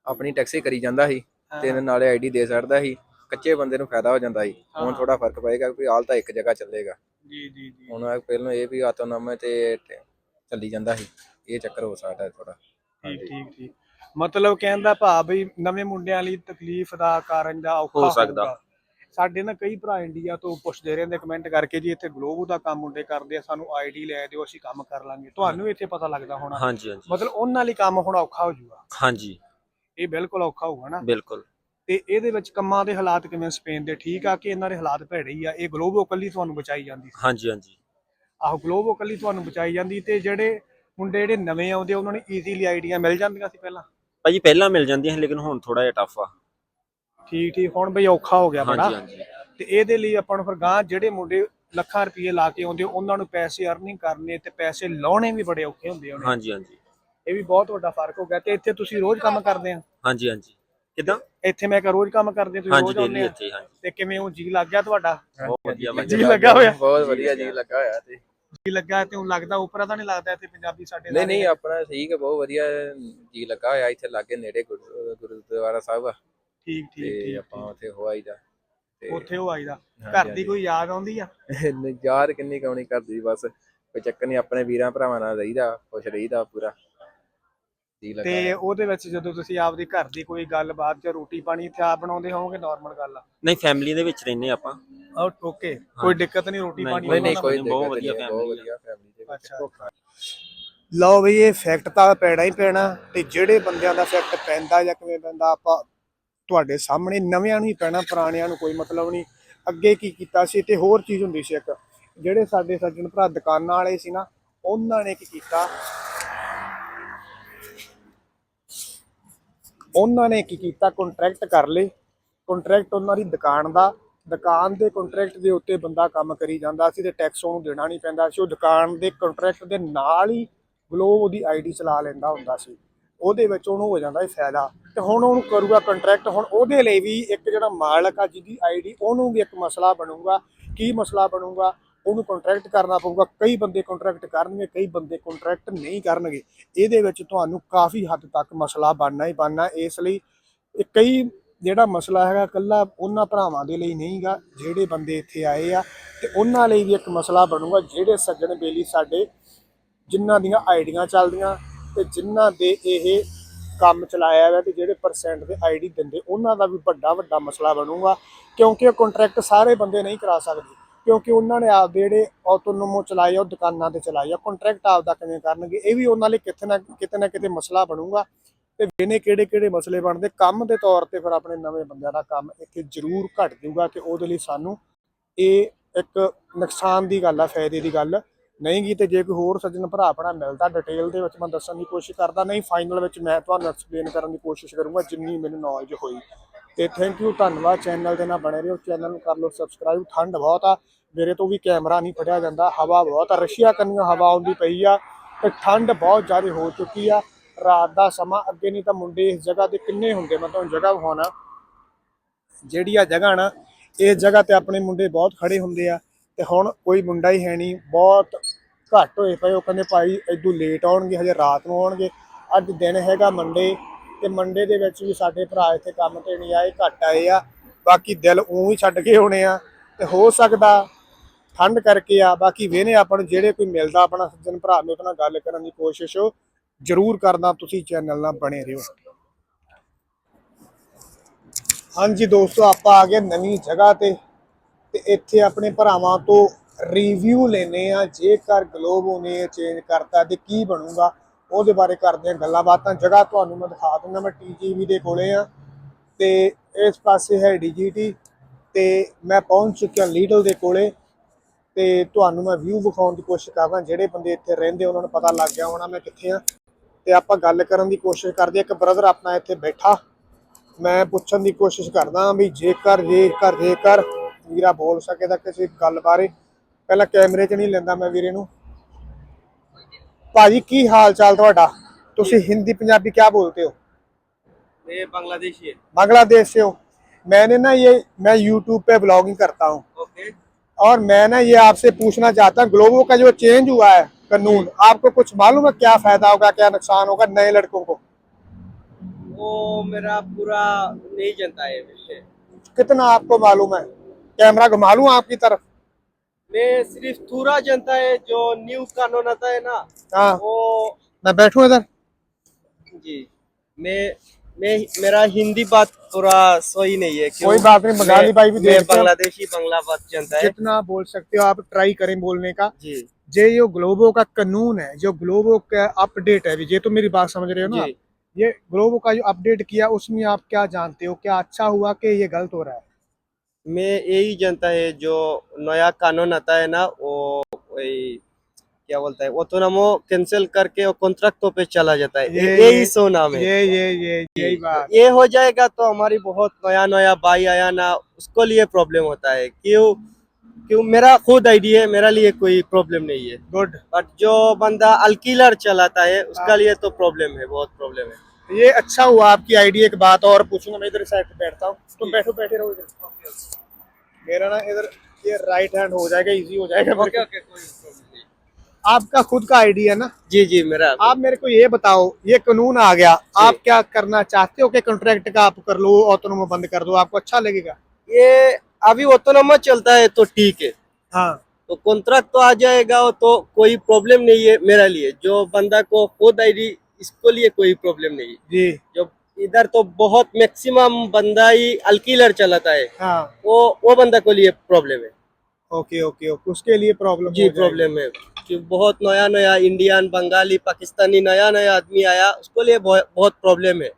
ਆਪਣੀ ਟੈਕਸੀ ਕਰੀ ਜਾਂਦਾ ਸੀ ਤੇ ਇਹਦੇ ਨਾਲੇ ਆਈਡੀ ਦੇ ਸਕਦਾ ਸੀ ਕੱਚੇ ਬੰਦੇ ਨੂੰ ਫਾਇਦਾ ਹੋ ਜਾਂਦਾ ਸੀ। ਹੁਣ ਥੋੜਾ ਫ਼ਰਕ ਪਏਗਾ ਕਿ ਹਾਲ ਤਾਂ ਇੱਕ ਜਗ੍ਹਾ ਚੱਲੇਗਾ। ਜੀ ਜੀ ਜੀ। ਹੁਣ ਪਹਿਲੋਂ ਇਹ ਵੀ ਆਤੋਨਾਮੇ ਤੇ ਚੱਲੀ ਜਾਂਦਾ ਸੀ। ਇਹ ਚੱਕਰ ਹੋ ਸਕਦਾ ਥੋੜਾ ਠੀਕ ਠੀਕ ਠੀਕ। ਮਤਲਬ ਕਹਿੰਦਾ ਭਾ ਵੀ ਨਵੇਂ ਮੁੰਡਿਆਂ ਲਈ ਤਕਲੀਫ ਦਾ ਕਾਰਨ ਦਾ ਔਖਾ ਹੋ ਸਕਦਾ। ਹੋਊਗਾ। ਸਾਡੇ ਨਾ ਕਈ ਭਰਾ ਇੰਡੀਆ ਤੋਂ ਪੁੱਛਦੇ ਰਹਿੰਦੇ ਕਮੈਂਟ ਕਰਕੇ ਜੀ ਇੱਥੇ ਗਲੋਬਲ ਦਾ ਕੰਮ ਮੁੰਡੇ ਕਰਦੇ ਆ ਸਾਨੂੰ ਆਈਡੀ ਲੈ ਦਿਓ ਅਸੀਂ ਕੰਮ ਕਰ ਲਾਂਗੇ। ਤੁਹਾਨੂੰ ਇੱਥੇ ਪਤਾ ਲੱਗਦਾ ਹੋਣਾ। ਹਾਂਜੀ ਹਾਂਜੀ। ਮਤਲਬ ਉਹਨਾਂ ਲਈ ਕੰਮ ਹੁਣ ਔਖਾ ਹੋ ਜਾਊਗਾ ਹਾਂਜੀ। ਇਹ ਬਿਲਕੁਲ ਔਖਾ ਹੋਊਗਾ ਨਾ। ਬਿਲਕੁਲ। ਤੇ ਇਹਦੇ ਵਿੱਚ ਕੰਮਾਂ ਦੇ ਹਾਲਾਤ ਕਿਵੇਂ ਸਪੇਨ ਦੇ? ਠੀਕ ਆ ਕਿ ਇਹਨਾਂ ਦੇ ਹਾਲਾਤ ਭੈੜੇ ਹੀ ਆ? ਇਹ ਗਲੋਬਲ ਕੱਲੀ ਤੁਹਾਨੂੰ ਬਚਾਈ ਜਾਂਦੀ ਸੀ। ਹਾਂਜੀ ਹਾਂਜੀ। ਆਹੋ ਗਲੋਬਲ ਕੱਲੀ ਤੁਹਾਨੂੰ ਬਚਾਈ ਜਾਂਦੀ ਤੇ ਜਿਹੜੇ ਮੁੰਡੇ ਜਿਹੜੇ ਨਵੇਂ ਆਉਂਦੇ ਉਹਨਾਂ ਨੂੰ ਈਜ਼ੀਲੀ ਆਈਡੀਆਂ ਮਿਲ ਜਾਂਦੀਆਂ ਸੀ ਪਹਿਲਾਂ? ਭਾਜੀ ਪਹਿਲਾਂ ਮਿਲ ਜਾਂਦੀਆਂ ਸੀ ਲੇਕਿਨ ਹੁਣ ਥੋੜਾ ਜਿਹਾ ਟਫ ਆ। ਠੀਕ ਠੀਕ। ਹੁਣ ਬਈ ਔਖਾ ਹੋ ਗਿਆ ਬੜਾ। ਹਾਂਜੀ ਹਾਂਜੀ। ਤੇ ਇਹਦੇ ਲਈ ਆਪਾਂ ਨੂੰ ਫਿਰ ਗਾਂ ਜਿਹੜੇ ਮੁੰਡੇ ਲੱਖਾਂ ਰੁਪਏ ਲਾ ਕੇ ਆਉਂਦੇ ਉਹਨਾਂ ਨੂੰ ਪੈਸੇ ਅਰਨਿੰਗ ਕਰਨੇ ਤੇ ਪੈਸੇ ਲਾਉਣੇ ਵੀ ਬੜੇ ਔਖੇ ਹੁੰਦੇ ਉਹਨੇ ਹਾਂਜੀ ਹਾਂਜੀ। ਇਹ ਵੀ ਬਹੁਤ ਵੱਡਾ ਫ਼ਰਕ ਹੋ ਗਿਆ ਤੇ ਇੱਥੇ ਤੁਸੀਂ ਰੋਜ਼ ਕੰਮ ਕਰਦੇ ਆ? ਹਾਂਜੀ ਹਾਂਜੀ। ਕਿਦਾਂ? ਇੱਥੇ ਮੈਂ ਕਿਹਾ ਰੋਜ਼ ਕੰਮ ਕਰਦੇ ਆ, ਤੁਸੀਂ ਹਾਂਜੀ ਰੋਜ਼ ਆਉਂਦੇ ਆ। ਇੱਥੇ ਹਾਂਜੀ। ਤੇ ਕਿਵੇਂ ਉਹ ਜੀ ਲੱਗ ਗਿਆ ਤੁਹਾਡਾ? ਬਹੁਤ ਵਧੀਆ ਜੀ ਲੱਗਾ ਹੋਇਆ? ਬਹੁਤ ਵਧੀਆ ਜੀ ਲੱਗਾ ਹੋਇਆ ਤੇ ਜੀ ਲੱਗਾ ਤੇ ਉਹ ਲੱਗਦਾ ਉਪਰਾ ਤਾਂ ਨਹੀਂ ਲੱਗਦਾ ਇੱਥੇ ਪੰਜਾਬੀ ਸਾਡੇ ਨਹੀਂ ਨਹੀਂ ਆਪਣਾ ਠੀਕ ਹੈ ਬਹੁਤ ਵਧੀਆ ਜੀ ਲੱਗਾ ਹੋਇਆ ਇੱਥੇ ਲਾਗੇ ਨੇੜੇ ਗੁਰੂ- ਗੁਰਦੁਆਰਾ ਸਾਹਿਬ ਆ। ਠੀਕ ਠੀਕ ਤੇ ਠੀਕ ਆਪਾਂ ਉੱਥੇ ਹੋ ਆਈਦਾ। ਤੇ ਉੱਥੇ ਉਹ ਆਈਦਾ। ਹਾਂਜੀ, ਘਰ ਦੀ ਹਾਂਜੀ। ਕੋਈ ਯਾਦ ਆਉਂਦੀ ਆ? ਯਾਦ ਕਿੰਨੀ ਕੌਣੀ ਕਰਦੀ ਬਸ ਕੋਈ ਚੱਕਰ ਨਹੀਂ ਆਪਣੇ ਵੀਰਾਂ ਭਰਾਵਾਂ ਨਾਲ ਰਹੀਦਾ ਖੁਸ਼ ਰਹੀਦਾ ਪੂਰਾ। ਤੇ ਉਹਦੇ ਵਿੱਚ ਜਦੋਂ ਤੁਸੀਂ ਆਪਦੀ ਘਰ ਦੀ ਕੋਈ ਗੱਲਬਾਤ ਜਾਂ ਰੋਟੀ ਪਾਣੀ ਇੱਥੇ ਆਪ ਬਣਾਉਂਦੇ ਹੋਵੋਗੇ ਨਾਰਮਲ ਗੱਲ ਆ? ਨਹੀਂ ਫੈਮਿਲੀ ਦੇ ਵਿੱਚ ਰਹਿੰਦੇ ਆਪਾਂ। ਓਕੇ ਕੋਈ ਦਿੱਕਤ ਨਹੀਂ ਰੋਟੀ ਪਾਣੀ ਨਹੀਂ ਨਹੀਂ? ਕੋਈ ਬਹੁਤ ਵਧੀਆ ਫੈਮਿਲੀ ਦੇ ਵਿੱਚ ਅੱਛਾ। ਲਓ ਬਈ ਇਹ ਫੈਕਟ ਤਾਂ ਪੈਣਾ ਹੀ ਪੈਣਾ ਤੇ ਜਿਹੜੇ ਬੰਦਿਆਂ ਦਾ ਫੈਕਟ ਪੈਂਦਾ ਜਾਂ ਕਿਵੇਂ ਪੈਂਦਾ ਆਪਾਂ ਤੁਹਾਡੇ ਸਾਹਮਣੇ ਨਵਿਆਂ ਨੂੰ ਹੀ ਪੈਣਾ ਪੁਰਾਣਿਆਂ ਨੂੰ ਕੋਈ ਮਤਲਬ ਨਹੀਂ। ਅੱਗੇ ਕੀ ਕੀਤਾ ਸੀ ਤੇ ਹੋਰ ਚੀਜ਼ ਹੁੰਦੀ ਸੀ ਇੱਕ। ਜਿਹੜੇ ਸਾਡੇ ਸੱਜਣ ਭਰਾ ਦੁਕਾਨਾਂ ਵਾਲੇ ਸੀ ਨਾ ਉਹਨਾਂ ਨੇ ਕੀ ਕੀਤਾ? ਉਹਨਾਂ ਨੇ ਕੀ ਕੀਤਾ? ਕੰਟਰੈਕਟ ਕਰ ਲਏ ਕੰਟਰੈਕਟ ਉਹਨਾਂ ਦੀ ਦੁਕਾਨ ਦਾ। ਦੁਕਾਨ ਦੇ ਕੰਟਰੈਕਟ ਦੇ ਉੱਤੇ ਬੰਦਾ ਕੰਮ ਕਰੀ ਜਾਂਦਾ ਸੀ ਤੇ ਟੈਕਸ ਉਹਨੂੰ ਦੇਣਾ ਨਹੀਂ ਪੈਂਦਾ ਸੀ। ਉਹ ਦੁਕਾਨ ਦੇ ਕੰਟਰੈਕਟ ਦੇ ਨਾਲ ਹੀ ਗਲੋਬ ਉਹਦੀ ਆਈਡੀ ਚਲਾ ਲੈਂਦਾ ਹੁੰਦਾ ਸੀ। ਉਹਦੇ ਵਿੱਚ ਉਹਨੂੰ ਹੋ ਜਾਂਦਾ ਸੀ ਫਾਇਦਾ। ਤੇ ਹੁਣ ਉਹਨੂੰ ਕਰੂਗਾ ਕੰਟਰੈਕਟ ਹੁਣ ਉਹਦੇ ਲਈ ਵੀ ਇੱਕ ਜਿਹੜਾ ਮਾਲਕ ਆ, ਜਿਹਦੀ ਆਈਡੀ ਉਹਨੂੰ ਵੀ ਇੱਕ ਮਸਲਾ ਬਣੂਗਾ। ਕੀ ਮਸਲਾ ਬਣੂਗਾ? ਉਹਨੂੰ ਕੰਟਰੈਕਟ ਕਰਨਾ ਪਊਗਾ, ਕਈ ਬੰਦੇ ਕੰਟਰੈਕਟ ਕਰਨਗੇ, ਕਈ ਬੰਦੇ ਕੰਟਰੈਕਟ ਨਹੀਂ ਕਰਨਗੇ। ਇਹਦੇ ਵਿੱਚ ਤੁਹਾਨੂੰ ਕਾਫੀ ਹੱਦ ਤੱਕ ਮਸਲਾ ਬਣਨਾ ਹੀ ਬਣਨਾ। ਇਸ ਲਈ ਇਹ ਕਈ ਜਿਹੜਾ ਮਸਲਾ ਹੈਗਾ ਕੱਲਾ ਉਹਨਾਂ ਭਰਾਵਾਂ ਦੇ ਲਈ ਨਹੀਂਗਾ, ਜਿਹੜੇ ਬੰਦੇ ਇੱਥੇ ਆਏ ਆ, ਤੇ ਉਹਨਾਂ ਲਈ ਵੀ ਇੱਕ ਮਸਲਾ ਬਣੂਗਾ, ਜਿਹੜੇ ਸੱਜਣ ਬੇਲੀ ਸਾਡੇ, ਜਿਨ੍ਹਾਂ ਦੀਆਂ ਆਈਡੀਆਂ ਚੱਲਦੀਆਂ, ਤੇ ਜਿਨ੍ਹਾਂ ਦੇ ਇਹ ਕੰਮ ਚਲਾਇਆ ਹੋਇਆ, ਤੇ ਜਿਹੜੇ ਪਰਸੈਂਟ ਦੇ ਆਈਡੀ ਦਿੰਦੇ, ਉਹਨਾਂ ਦਾ ਵੀ ਵੱਡਾ ਵੱਡਾ ਮਸਲਾ ਬਣੂਗਾ, ਕਿਉਂਕਿ ਉਹ ਕੰਟਰੈਕਟ ਸਾਰੇ ਬੰਦੇ ਨਹੀਂ ਕਰਾ ਸਕਦੇ। ਕਿਉਂਕਿ ਉਹਨਾਂ ਨੇ ਆਪਦੇ ਜਿਹੜੇ ਆਟੋਨੋਮੋ ਚਲਾਏ ਆ, ਉਹ ਦੁਕਾਨਾਂ ਤੇ ਚਲਾਏ ਆ ਕੰਟਰੈਕਟ ਆਪਦਾ ਕਿਵੇਂ ਕਰਨਗੇ, ਇਹ ਵੀ ਉਹਨਾਂ ਲਈ ਕਿਤੇ ਨਾ ਕਿਤੇ ਨਾ ਕਿਤੇ ਮਸਲਾ ਬਣੂਗਾ। ਤੇ ਵੇਨੇ ਕਿਹੜੇ ਕਿਹੜੇ ਮਸਲੇ ਬਣਦੇ, ਕੰਮ ਦੇ ਤੌਰ ਤੇ ਫਿਰ ਆਪਣੇ ਨਵੇਂ ਬੰਦਿਆਂ ਦਾ ਕੰਮ ਇੱਥੇ ਜ਼ਰੂਰ ਘਟ ਜਾਊਗਾ ਕਿ ਉਹਦੇ ਲਈ ਸਾਨੂੰ ਇਹ ਇੱਕ ਨੁਕਸਾਨ ਦੀ ਗੱਲ ਆ, ਫਾਇਦੇ ਦੀ ਗੱਲ। ਨਹੀਂ ਗੀ ਤੇ ਜੇ ਕੋਈ ਹੋਰ ਸੱਜਣ ਭਰਾ ਆਪਣਾ ਮਿਲਦਾ ਡਿਟੇਲ ਦੇ ਵਿੱਚ, ਮੈਂ ਦੱਸਣ ਦੀ ਕੋਸ਼ਿਸ਼ ਕਰਦਾ, ਨਹੀਂ ਫਾਈਨਲ ਵਿੱਚ ਮੈਂ ਤੁਹਾਨੂੰ ਐਕਸਪਲੇਨ ਕਰਨ ਦੀ ਕੋਸ਼ਿਸ਼ ਕਰੂੰਗਾ ਜਿੰਨੀ ਮੈਨੂੰ ਨੌਲੇਜ ਹੋਈ। ਤੇ ਥੈਂਕ ਯੂ ਧੰਨਵਾਦ ਚੈਨਲ ਦੇ ਨਾਲ ਬਣੇ ਰਹੋ ਚੈਨਲ ਨੂੰ ਕਰ ਲਓ ਸਬਸਕ੍ਰਾਈਬ ਠੰਡ ਬਹੁਤ ਆ, ਮੇਰੇ ਤੋਂ ਵੀ ਕੈਮਰਾ ਨਹੀਂ ਫੜਿਆ ਜਾਂਦਾ, ਹਵਾ ਬਹੁਤ ਆ, ਰਸ਼ੀਆ ਕੰਨੀਆਂ ਹਵਾ ਆਉਂਦੀ ਪਈ ਆ ਤੇ ਠੰਡ ਬਹੁਤ ਜ਼ਿਆਦਾ ਹੋ ਚੁੱਕੀ ਆ, ਰਾਤ ਦਾ ਸਮਾਂ, ਅੱਗੇ ਨਹੀਂ ਤਾਂ ਮੁੰਡੇ ਇਸ ਜਗ੍ਹਾ ਤੇ ਕਿੰਨੇ ਹੁੰਦੇ, ਮੈਂ ਤੁਹਾਨੂੰ ਜਗ੍ਹਾ ਵਿਖਾਉਣਾ। ਜਿਹੜੀ ਆ ਜਗ੍ਹਾ ਨਾ, ਇਸ ਜਗ੍ਹਾ ਤੇ ਆਪਣੇ ਮੁੰਡੇ ਬਹੁਤ ਖੜੇ ਹੁੰਦੇ ਆ, ਤੇ ਹੁਣ ਕੋਈ ਮੁੰਡਾ ਹੀ ਹੈ ਨਹੀਂ, ਬਹੁਤ ਘੱਟ ਹੋਏ ਪਏ, ਉਹ ਕਹਿੰਦੇ ਭਾਈ ਇਦੋਂ ਲੇਟ ਆਉਣਗੇ, ਹਜੇ ਰਾਤ ਨੂੰ ਆਉਣਗੇ, ਅੱਜ ਦਿਨ ਹੈਗਾ ਮੰਡੇ ਤੇ ਮੰਡੇ ਦੇ ਵਿੱਚ ਵੀ ਸਾਡੇ ਭਰਾ ਇੱਥੇ ਕੰਮ ਤੇ ਨਹੀਂ ਆਏ, ਘੱਟ ਆਏ ਆ। ਬਾਕੀ ਦਿਲ ਉਂ ਹੀ ਛੱਡ ਕੇ ਹੋਣੇ ਆ। ਤੇ ਹੋ ਸਕਦਾ ਠੰਡ ਕਰਕੇ ਆ, ਬਾਕੀ ਵੇਨੇ ਆਪਾਂ ਨੂੰ ਜਿਹੜੇ ਕੋਈ ਮਿਲਦਾ ਆਪਣਾ ਸੱਜਣ ਭਰਾ ਮੇਰੇ ਨਾਲ ਗੱਲ ਕਰਨ ਦੀ ਕੋਸ਼ਿਸ਼ ਜ਼ਰੂਰ ਕਰਨਾ, ਤੁਸੀਂ ਚੈਨਲ ਨਾਲ ਬਣੇ ਰਹੋ। ਹਾਂਜੀ ਦੋਸਤੋ, ਆਪਾਂ ਆ ਗਏ ਨਵੀਂ ਜਗ੍ਹਾ ਤੇ ਤੇ ਇੱਥੇ ਆਪਣੇ ਭਰਾਵਾਂ ਤੋਂ ਰਿਵਿਊ ਲੈਨੇ ਆ। ਜੇਕਰ ਗਲੋਬੋ ਨੇ ਚੇਂਜ ਕਰਤਾ ਤੇ ਕੀ ਬਣੂਗਾ? ਉਹਦੇ ਬਾਰੇ ਕਰਦੇ ਆ ਗੱਲਾਂ ਬਾਤਾਂ। ਜਗ੍ਹਾ ਤੁਹਾਨੂੰ ਮੈਂ ਦਿਖਾ ਦਿੰਦਾ, ਮੈਂ ਟੀਜੀਵੀ ਦੇ ਕੋਲੇ ਆ ਤੇ ਇਸ ਪਾਸੇ ਹੈ ਡੀਜੀਟੀ ਤੇ ਮੈਂ ਪਹੁੰਚ ਚੁੱਕਿਆ ਲੀਡਲ ਦੇ ਕੋਲੇ ਤੇ ਤੁਹਾਨੂੰ ਮੈਂ ਵਿਊ ਵਿਖਾਉਣ ਦੀ ਕੋਸ਼ਿਸ਼ ਕਰਦਾ, ਜਿਹੜੇ ਬੰਦੇ ਇੱਥੇ ਰਹਿੰਦੇ ਉਹਨਾਂ ਨੂੰ ਪਤਾ ਲੱਗ ਗਿਆ ਹੋਣਾ ਮੈਂ ਕਿੱਥੇ ਆ ਤੇ ਆਪਾਂ ਗੱਲ ਕਰਨ ਦੀ ਕੋਸ਼ਿਸ਼ ਕਰਦੇ ਇੱਕ ਬ੍ਰਦਰ ਆਪਣਾ ਇੱਥੇ ਬੈਠਾ। ਮੈਂ ਪੁੱਛਣ ਦੀ ਕੋਸ਼ਿਸ਼ ਕਰਦਾ ਵੀ ਜੇਕਰ ਜੇਕਰ ਜੇਕਰ, ਵੀਰਾ ਬੋਲ ਸਕੇ ਤਾਂ ਕਿਸੇ ਗੱਲ ਬਾਰੇ। ਪਹਿਲਾਂ ਕੈਮਰੇ 'ਚ ਨਹੀਂ ਲੈਂਦਾ ਮੈਂ ਵੀਰੇ ਨੂੰ। ਭਾਜੀ ਕੀ ਹਾਲ ਚਾਲ ਤੁਹਾਡਾ ਤੁਸੀਂ ਹਿੰਦੀ ਪੰਜਾਬੀ ਕਿਆ ਬੋਲਤੇ ਹੋ ये बांग्लादेशी है बांग्लादेश से हो मैंने ना ये मैं यूट्यूब पे ब्लॉगिंग करता हूँ ओके और मैं ना ये आपसे पूछना चाहता हूँ ग्लोबो का जो चेंज हुआ है कानून आपको कुछ मालूम है क्या फायदा होगा क्या नुकसान होगा नए लड़कों को वो मेरा पूरा नहीं जनता है वैसे कितना आपको मालूम है कैमरा घुमा लूं आपकी तरफ मैं सिर्फ़ थोड़ा जनता है जो न्यू कानून आता है ना हाँ। वो मैं बैठूं इधर? जी मैं मैं मेरा हिंदी बात पूरा सही नहीं है क्यों? कोई बात नहीं, बंगाली भाई भी मैं बांग्लादेशी बांग्ला बात जनता है। जितना बोल सकते हो आप ट्राई करें बोलने का। जी। जे जो ग्लोबो का कानून है जो ग्लोबो का अपडेट है ये तो मेरी बात समझ रहे हो ना? ये ग्लोबो का जो अपडेट किया उसमें आप क्या जानते हो? क्या अच्छा हुआ कि ये गलत हो रहा है? मैं यही जनता है जो नया कानून आता है ना वो क्या बोलता है ऑटोनमो कैंसिल करके वो कॉन्ट्रैक्टों पे चला जाता है। यही सो नाम है। ये ये ये यही बात। ये हो जाएगा तो हमारी बहुत नया नया बाई आया ना उसको लिए प्रॉब्लम होता है। क्यों क्यों मेरा खुद आईडी है मेरा लिए कोई प्रॉब्लम नहीं है। गुड बट जो बंदा अल्कीलर चलाता है उसका हाँ। लिए तो प्रॉब्लम है बहुत प्रॉब्लम है। ये अच्छा हुआ आपकी आईडी एक बात और पूछूँगा मैं इधर साइड पे बैठता हूँ। तुम बैठो बैठे रहो इधर। मेरा ना इधर ये राइट हैंड हो जाएगा इजी हो जाएगा। मेरे को। आपका खुद का आइडिया है ना? जी जी मेरा। आप मेरे को ये बताओ ये कानून आ गया। आप क्या करना चाहते हो कि कॉन्ट्रैक्ट का आप कर लो ऑटोनोमो बंद कर दो? आपको अच्छा लगेगा? ये अभी ऑटोनोमो चलता है तो ठीक है। हाँ। तो कॉन्ट्रैक्ट तो आ जाएगा तो कोई प्रॉब्लम नहीं है मेरा लिए। जो बंदा को खुद आईडी इसको लिए कोई प्रॉब्लम नहीं। जी। जो इधर तो बहुत मैक्सिमम बंदा ही अल्कीलर चलाता है। हाँ। वो वो बंदा को लिए प्रॉब्लम है। Okay okay okay. उसके लिए प्रॉब्लम जी प्रॉब्लम है। कि बहुत नया नया इंडियन बंगाली पाकिस्तानी नया नया आदमी आया उसको लिए बहुत बहुत प्रॉब्लम है।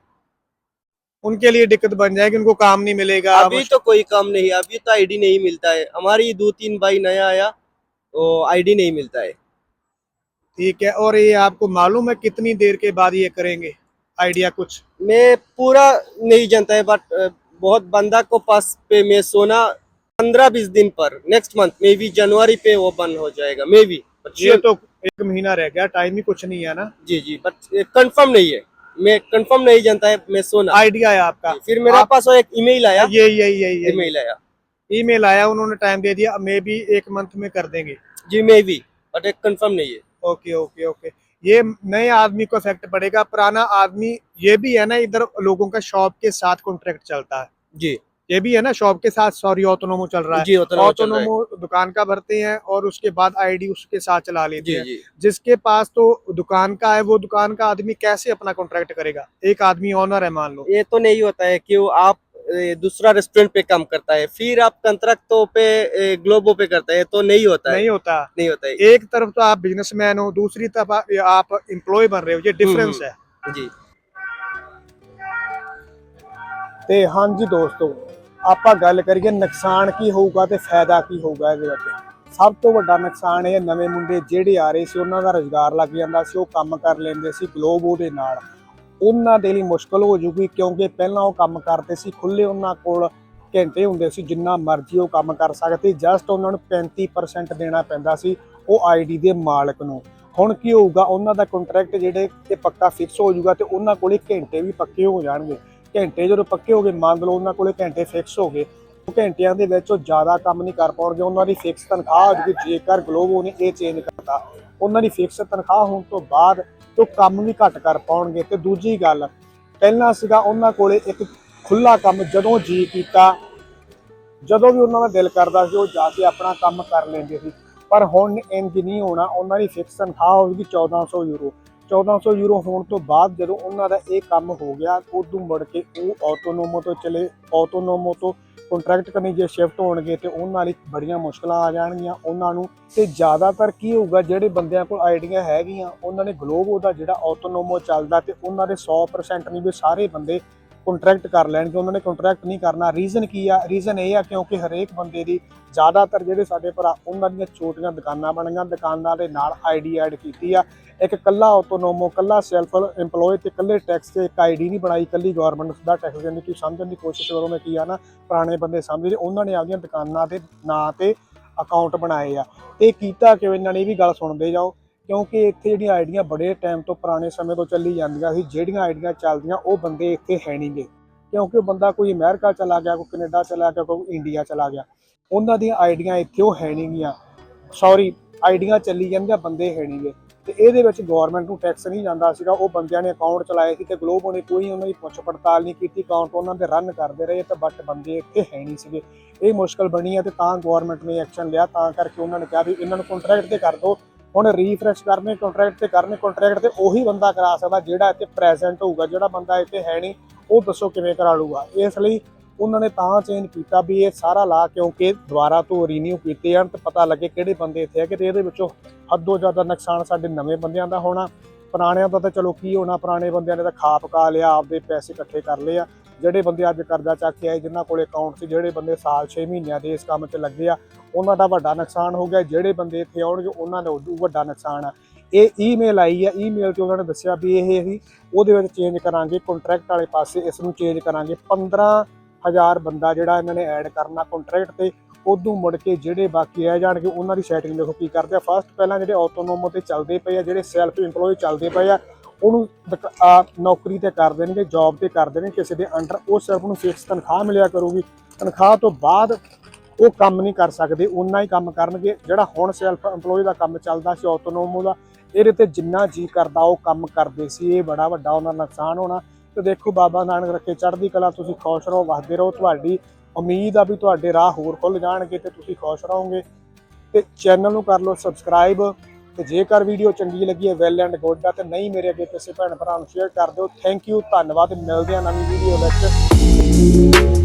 उनके लिए दिक्कत बन जाएगी उनको काम नहीं मिलेगा अभी तो कोई काम नहीं अभी तो आईडी नहीं मिलता है। हमारी दो तीन भाई नया आया तो आईडी नहीं मिलता है। ठीक है और ये आपको मालूम है कितनी देर के बाद ये करेंगे? आइडिया कुछ? मैं पूरा नहीं जानता है बट बहुत बंदा को पास पे मैं सोना पंद्रह बीस दिन पर नेक्स्ट मंथ मे बी जनवरी पे वो बंद हो जाएगा मे बी ये तो एक महीना रह गया टाइम ही कुछ नहीं है ना? जी जी बट कंफर्म नहीं है। मैं कंफर्म नहीं जानता है मैं सोना। आइडिया है आपका। फिर मेरे आप- पास एक ईमेल आया। ये यही यही यही ईमेल आया। ईमेल आया उन्होंने टाइम दे दिया मे भी एक मंथ में कर देंगे। जी मे बी बट एक कंफर्म नहीं है। Okay okay okay. ये नए आदमी को इफ़ेक्ट पड़ेगा। पुराना आदमी ये भी है ना इधर लोगों का शॉप के साथ कॉन्ट्रैक्ट चलता है। जी। ये भी है ना शॉप के साथ सॉरी ऑटोनोमो चल रहा है। ऑटोनोमो दुकान का भरते हैं और उसके बाद आईडी उसके साथ चला लेते जी हैं। जी। जिसके पास तो दुकान का है वो दुकान का आदमी कैसे अपना कॉन्ट्रैक्ट करेगा? एक आदमी ऑनर है मान लो। ये तो नहीं होता है कि आप दूसरा रेस्टोरेंट पे काम करता है फिर आप कंट्रैक्ट तो पे ए, ग्लोबो पे करता है तो नहीं होता है नहीं होता नहीं होता है एक तरफ तो आप बिजनेसमैन हो दूसरी तरफ आप- आप एम्प्लॉय बन रहे हो ये डिफरेंस हम्म, है जी ਤੇ ਹਾਂਜੀ ਦੋਸਤੋ ਆਪਾਂ ਗੱਲ ਕਰੀਏ ਨੁਕਸਾਨ ਕੀ ਹੋਊਗਾ ਤੇ ਫਾਇਦਾ ਕੀ ਹੋਊਗਾ ਇਹਦੇ ਵਿੱਚ ਸਭ ਤੋਂ ਵੱਡਾ ਨੁਕਸਾਨ ਇਹ ਹੈ, ਨਵੇਂ ਮੁੰਡੇ ਜਿਹੜੇ ਆ ਰਹੇ ਸੀ ਉਹਨਾਂ ਦਾ ਰੁਜ਼ਗਾਰ ਲੱਗ ਜਾਂਦਾ ਸੀ ਉਹ ਕੰਮ ਕਰ ਲੈਂਦੇ ਸੀ ਗਲੋਬੋ ਦੇ ਨਾਲ ਉਹਨਾਂ ਦੇ ਲਈ ਮੁਸ਼ਕਲ ਹੋ ਜੂਗੀ ਕਿਉਂਕਿ ਪਹਿਲਾਂ ਉਹ ਕੰਮ ਕਰਦੇ ਸੀ ਖੁੱਲੇ ਉਹਨਾਂ ਕੋਲ ਘੰਟੇ ਹੁੰਦੇ ਸੀ, ਜਿੰਨਾ ਮਰਜ਼ੀ ਉਹ ਕੰਮ ਕਰ ਸਕਦੇ ਜਸਟ ਉਹਨਾਂ ਨੂੰ 35% ਦੇਣਾ ਪੈਂਦਾ ਸੀ ਉਹ ਆਈਡੀ ਦੇ ਮਾਲਕ ਨੂੰ। ਹੁਣ ਕੀ ਹੋਊਗਾ, ਉਹਨਾਂ ਦਾ ਕੰਟਰੈਕਟ ਜਿਹੜੇ ਤੇ ਪੱਕਾ ਫਿਕਸ ਹੋ ਜਾਊਗਾ ਤੇ ਉਹਨਾਂ ਕੋਲੇ ਘੰਟੇ ਵੀ ਪੱਕੇ ਹੋ ਜਾਣਗੇ। ਘੰਟੇ ਜਦੋਂ ਪੱਕੇ ਹੋ ਗਏ, ਮੰਨ ਲਓ ਉਹਨਾਂ ਕੋਲੇ ਘੰਟੇ ਫਿਕਸ ਹੋ ਗਏ ਘੰਟਿਆਂ ਦੇ ਵਿੱਚ ਉਹ ਜ਼ਿਆਦਾ ਕੰਮ ਨਹੀਂ ਕਰ ਪਾਉਣਗੇ, ਉਹਨਾਂ ਦੀ ਫਿਕਸ ਤਨਖਾਹ ਹੋ ਜੇਕਰ ਗਲੋਬੋ ਨੇ ਇਹ ਚੇਂਜ ਕਰਤਾ, ਉਹਨਾਂ ਦੀ ਫਿਕਸ ਤਨਖਾਹ ਹੋਣ ਤੋਂ ਬਾਅਦ ਉਹ ਕੰਮ ਵੀ ਘੱਟ ਕਰ ਪਾਉਣਗੇ। ਤੇ ਦੂਜੀ ਗੱਲ, ਪਹਿਲਾਂ ਸੀਗਾ ਉਹਨਾਂ ਕੋਲੇ ਇੱਕ ਖੁੱਲਾ ਕੰਮ ਜਦੋਂ ਜੀ ਕੀਤਾ, ਜਦੋਂ ਵੀ ਉਹਨਾਂ ਦਾ ਦਿਲ ਕਰਦਾ ਸੀ ਉਹ ਜਾ ਕੇ ਆਪਣਾ ਕੰਮ ਕਰ ਲੈਂਦੇ ਸੀ। ਪਰ ਹੁਣ ਇੰਜ ਨਹੀਂ ਹੋਣਾ, ਉਹਨਾਂ ਦੀ ਫਿਕਸ ਤਨਖਾਹ ਹੋਵੇਗੀ 1400 ਯੂਰੋ 1400 ਯੂਰੋ ਹੋਣ ਤੋਂ ਬਾਅਦ ਜਦੋਂ ਉਹਨਾਂ ਦਾ ਇਹ ਕੰਮ ਹੋ ਗਿਆ, ਉਦੋਂ ਮੁੜ ਕੇ ਉਹ ਆਟੋਨੋਮੋ ਤੋਂ ਚਲੇ ਆਟੋਨੋਮੋ ਤੋਂ ਕੰਟਰੈਕਟ ਕਰਨੀ, ਜੇ ਸ਼ਿਫਟ ਹੋਣਗੇ ਤੇ ਉਹਨਾਂ ਲਈ ਬੜੀਆਂ ਮੁਸ਼ਕਲਾਂ ਆ ਜਾਣਗੀਆਂ ਉਹਨਾਂ ਨੂੰ। ਤੇ ਜ਼ਿਆਦਾਤਰ ਕੀ ਹੋਊਗਾ, ਜਿਹੜੇ ਬੰਦਿਆਂ ਕੋਲ ਆਈਡੀਆਂ ਹੈਗੀਆਂ, ਉਹਨਾਂ ਨੇ ਗਲੋਬੋ ਦਾ ਜਿਹੜਾ ਆਟੋਨੋਮੋ ਚੱਲਦਾ ਤੇ ਉਹਨਾਂ ਦੇ 100% ਨਹੀਂ ਵੀ ਸਾਰੇ ਬੰਦੇ ਕੰਟਰੈਕਟ ਕਰ ਲੈਣਗੇ ਉਹਨਾਂ ਨੇ ਕੰਟਰੈਕਟ ਨਹੀਂ ਕਰਨਾ। ਰੀਜ਼ਨ ਕੀ ਆ? ਰੀਜ਼ਨ ਇਹ ਆ ਕਿਉਂਕਿ ਹਰੇਕ ਬੰਦੇ ਦੀ ਜ਼ਿਆਦਾਤਰ ਜਿਹੜੇ ਸਾਡੇ ਭਰਾ, ਉਹਨਾਂ ਦੀਆਂ ਛੋਟੀਆਂ ਦੁਕਾਨਾਂ ਬਣ ਗਈਆਂ। ਦੁਕਾਨਾਂ ਦੇ ਨਾਲ ਆਈਡੀ ਐਡ ਕੀਤੀ ਆ। ਇੱਕ ਕੱਲਾ ਆਟੋਨੋਮੋ ਕੱਲਾ ਸੈਲਫ EMPLOYE ਤੇ ਕੱਲੇ ਟੈਕਸ ਤੇ ਇੱਕ ਆਈਡੀ ਨਹੀਂ ਬਣਾਈ ਕੱਲੀ ਗਵਰਨਮੈਂਟ ਦਾ ਟੈਕਸ ਦੇਣ ਦੀ। ਤੁਸੀਂ ਸਮਝਣ ਦੀ ਕੋਸ਼ਿਸ਼ ਕਰੋ ਮੈਂ ਕੀ ਆ ਨਾ, ਪੁਰਾਣੇ ਬੰਦੇ ਸਮਝਦੇ ਉਹਨਾਂ ਨੇ ਆਪਦੀਆਂ ਦੁਕਾਨਾਂ ਦੇ ਨਾਂ ਤੇ ਅਕਾਊਂਟ ਬਣਾਏ ਆ। ਤੇ ਕੀਤਾ ਕਿਉਂ? ਇਹਨਾਂ ਨੇ ਇਹ ਵੀ ਗੱਲ ਸੁਣਦੇ ਜਾਓ। ਕਿਉਂਕਿ ਇੱਥੇ ਜਿਹੜੀਆਂ ਆਈਡੀਆਂ ਬੜੇ ਟਾਈਮ ਤੋਂ ਪੁਰਾਣੇ ਸਮੇਂ ਤੋਂ ਚੱਲੀ ਜਾਂਦੀਆਂ ਸੀ, ਜਿਹੜੀਆਂ ਆਈਡੀਆਂ ਚੱਲਦੀਆਂ, ਉਹ ਬੰਦੇ ਇੱਥੇ ਹੈ ਨਹੀਂਗੇ ਕਿਉਂਕਿ ਉਹ ਬੰਦਾ ਕੋਈ ਅਮਰੀਕਾ ਚਲਾ ਗਿਆ, ਕੋਈ ਕੈਨੇਡਾ ਚਲਾ ਗਿਆ, ਕੋਈ ਇੰਡੀਆ ਚਲਾ ਗਿਆ, ਉਹਨਾਂ ਦੀਆਂ ਆਈਡੀਆਂ ਇੱਥੇ ਉਹ ਹੈ ਨਹੀਂਗੀਆਂ ਸੌਰੀ ਆਈਡੀਆਂ ਚੱਲੀ ਜਾਂਦੀਆਂ, ਬੰਦੇ ਹੈ ਨਹੀਂਗੇ ਤੇ ਇਹਦੇ ਵਿੱਚ ਗਵਰਨਮੈਂਟ ਨੂੰ ਟੈਕਸ ਨਹੀਂ ਜਾਂਦਾ ਸੀਗਾ, ਉਹ ਬੰਦਿਆਂ ਨੇ ਅਕਾਊਂਟ ਚਲਾਏ ਸੀ ਤੇ ਗਲੋਬ ਨੇ ਕੋਈ ਉਹਨਾਂ ਦੀ ਪੁੱਛ ਪੜਤਾਲ ਨਹੀਂ ਕੀਤੀ ਅਕਾਊਂਟ ਉਹਨਾਂ ਦੇ ਰਨ ਕਰਦੇ ਰਹੇ ਤੇ ਬਟ ਬੰਦੇ ਇੱਥੇ ਹੈ ਨਹੀਂ ਸੀਗੇ। ਇਹ ਮੁਸ਼ਕਲ ਬਣੀ ਹੈ ਤੇ ਤਾਂ ਗਵਰਨਮੈਂਟ ਨੇ ਐਕਸ਼ਨ ਲਿਆ, ਤਾਂ ਕਰਕੇ ਉਹਨਾਂ ਨੇ ਕਿਹਾ ਵੀ ਇਹਨਾਂ ਨੂੰ ਕੰਟਰੈਕਟ ਤੇ ਕਰ ਦਿਓ। ਹੁਣ ਰੀਫਰੈਸ਼ ਕਰਨੇ ਕੰਟਰੈਕਟ ਤੇ ਕਰਨੇ ਕੰਟਰੈਕਟ ਤੇ ਉਹੀ ਬੰਦਾ ਕਰਾ ਸਕਦਾ ਜਿਹੜਾ ਇੱਥੇ ਪ੍ਰੈਜ਼ੈਂਟ ਹੋਊਗਾ, ਜਿਹੜਾ ਬੰਦਾ ਇੱਥੇ ਹੈ ਨਹੀਂ, ਉਹ ਦੱਸੋ ਕਿਵੇਂ ਕਰਾ ਲੂਗਾ ਇਸ ਲਈ ਉਹਨਾਂ ਨੇ ਤਾਂ ਚੇਂਜ ਕੀਤਾ ਵੀ ਇਹ ਸਾਰਾ ਲਾ ਕਿਉਂਕਿ ਦੁਬਾਰਾ ਤੋਂ ਰੀਨਿਊ ਕੀਤੇ ਜਾਣ ਤੇ ਪਤਾ ਲੱਗੇ ਕਿਹੜੇ ਬੰਦੇ ਇੱਥੇ ਹੈਗੇ ਤੇ ਇਹਦੇ ਵਿੱਚੋਂ ਹੱਦੋਂ ਜ਼ਿਆਦਾ ਨੁਕਸਾਨ ਸਾਡੇ ਨਵੇਂ ਬੰਦਿਆਂ ਦਾ ਹੋਣਾ। ਪੁਰਾਣਿਆਂ ਦਾ ਤਾਂ ਚਲੋ ਕੀ ਹੋਣਾ, ਪੁਰਾਣੇ ਬੰਦਿਆਂ ਨੇ ਤਾਂ ਖਾ ਪਕਾ ਲਿਆ, ਆਪਦੇ ਪੈਸੇ ਇਕੱਠੇ ਕਰ ਲਏ ਆ। ਜਿਹੜੇ ਬੰਦੇ ਅੱਜ ਕਰਜ਼ਾ ਚੱਕ ਕੇ ਆਏ, ਜਿਨ੍ਹਾਂ ਕੋਲੇ ਅਕਾਊਂਟ ਸੀ, ਜਿਹੜੇ ਬੰਦੇ ਸਾਲ 6 ਮਹੀਨਿਆਂ ਦੇ ਇਸ ਕੰਮ 'ਚ ਲੱਗੇ ਆ ਉਹਨਾਂ ਦਾ ਵੱਡਾ ਨੁਕਸਾਨ ਹੋ ਗਿਆ, ਜਿਹੜੇ ਬੰਦੇ ਇੱਥੇ ਆਉਣਗੇ, ਉਹਨਾਂ ਦਾ ਉਦੋਂ ਵੱਡਾ ਨੁਕਸਾਨ ਆ। ਇਹ ਈਮੇਲ ਆਈ ਆ ਈਮੇਲ 'ਤੇ ਉਹਨਾਂ ਨੇ ਦੱਸਿਆ ਵੀ ਇਹ ਅਸੀਂ ਉਹਦੇ ਵਿੱਚ ਚੇਂਜ ਕਰਾਂਗੇ ਕੰਟਰੈਕਟ ਵਾਲੇ ਪਾਸੇ ਇਸ ਨੂੰ ਚੇਂਜ ਕਰਾਂਗੇ। 15000 ਬੰਦਾ ਜਿਹੜਾ ਇਹਨਾਂ ਨੇ ਐਡ ਕਰਨਾ ਕੰਟਰੈਕਟ ਤੇ, ਉਦੋਂ ਮੁੜ ਕੇ ਜਿਹੜੇ ਬਾਕੀ ਰਹਿ ਜਾਣਗੇ, ਉਹਨਾਂ ਦੀ ਸੈਟਿੰਗ ਦੇਖੋ ਕੀ ਕਰਦੇ ਆ। ਫਸਟ ਪਹਿਲਾਂ ਜਿਹੜੇ ਆਟੋਨੋਮੋ ਤੇ ਚੱਲਦੇ ਪਏ ਆ, ਜਿਹੜੇ ਸੈਲਫ EMPLOYE ਚੱਲਦੇ ਪਏ ਆ, ਉਹਨੂੰ ਨੌਕਰੀ ਤੇ ਕਰ ਦੇਣਗੇ ਜੌਬ ਤੇ ਕਰ ਦੇਣਗੇ, ਕਿਸੇ ਦੇ ਅੰਡਰ ਉਹ ਸਿਰਫ ਨੂੰ ਫਿਕਸ ਤਨਖਾਹ ਮਿਲਿਆ ਕਰੂਗੀ। ਤਨਖਾਹ ਤੋਂ ਬਾਅਦ ਉਹ ਕੰਮ ਨਹੀਂ ਕਰ ਸਕਦੇ ਉਨਾ ਹੀ ਕੰਮ ਕਰਨਗੇ। ਜਿਹੜਾ ਹੁਣ ਸੈਲਫ EMPLOYE ਦਾ ਕੰਮ ਚੱਲਦਾ ਸੀ ਆਟੋਨੋਮੋ ਦਾ, ਇਹਦੇ ਤੇ ਜਿੰਨਾ ਜੀ ਕਰਦਾ, ਉਹ ਕੰਮ ਕਰਦੇ ਸੀ। ਇਹ ਬੜਾ ਵੱਡਾ ਉਹਨਾਂ ਦਾ ਨੁਕਸਾਨ ਹੋਣਾ। ਤੇ ਦੇਖੋ ਬਾਬਾ ਨਾਨਕ ਰੱਖੇ ਚੜ੍ਹਦੀ ਕਲਾ, ਤੁਸੀਂ ਖੁਸ਼ ਰਹੋ ਵਸਦੇ ਰਹੋ। ਤੁਹਾਡੀ ਉਮੀਦ ਆ ਵੀ ਤੁਹਾਡੇ ਰਾਹ ਹੋਰ ਖੁੱਲ ਜਾਣਗੇ ਤੇ ਤੁਸੀਂ ਖੁਸ਼ ਰਹੋਗੇ। ਤੇ ਚੈਨਲ ਨੂੰ ਕਰ ਲਓ ਸਬਸਕ੍ਰਾਈਬ ਤੇ ਜੇਕਰ ਵੀਡੀਓ ਚੰਗੀ ਲੱਗੀ ਹੈ ਵੈਲ ਐਂਡ ਗੁੱਡ ਦਾ ਤੇ ਨਹੀਂ ਮੇਰੇ ਅੱਗੇ ਕਿਸੇ ਭੈਣ ਭਰਾ ਨੂੰ ਸ਼ੇਅਰ ਕਰ ਦਿਓ। ਥੈਂਕ ਯੂ ਧੰਨਵਾਦ। ਮਿਲਦੇ ਹਾਂ ਨਵੀਂ ਵੀਡੀਓ ਵਿੱਚ।